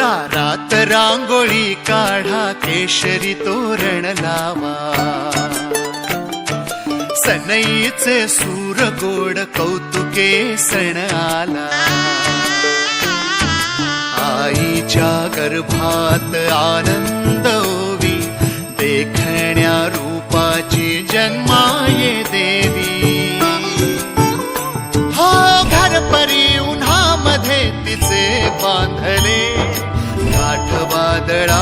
दारात रांगोळी काढा केशरी तोरण लावा. सनईचे सूर गोड कौतुके सण आला. आईच्या गर्भात आनंद ओवी देखण्या रूपाची जन्माये देवी. हो घर परी उन्हामध्ये तिचे बांधले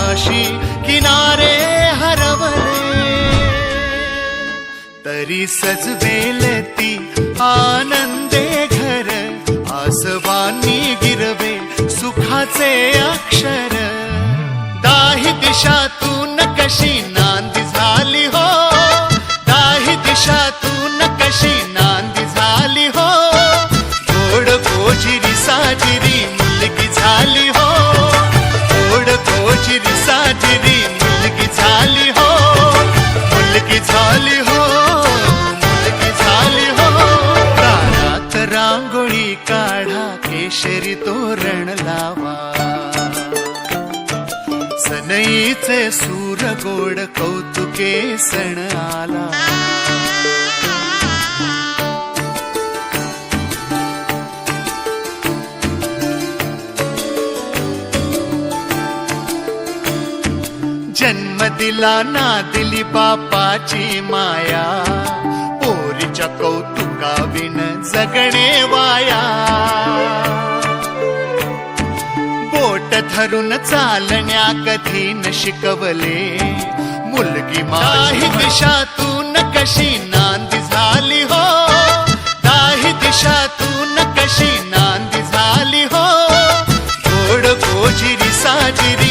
वादळाशी किनारे हरवले. तरी सजवेल ती आनंदे घर आसवानी गिरवे सुखाचे अक्षर. दाही दिशातून कशी नांदी झाली हो? दाही दिशातून कशी नांदी झाली हो? गोड गोजिरी साजिरी मुलगी झाली हो? गोड गोजिरी केशरी तोरण लावा. सनईचे सूर गोड कौतुके सण आला. जन्म दिला ना दिली बापाची माया. पोरीच्या कौतुकाविन जगणे वाया. धरून चालण्या कधी न शिकवले मुलगी माही दिशातून कशी नांदी झाली हो? काही दिशातून कशी नांदी झाली हो? गोड गोजिरी साजिरी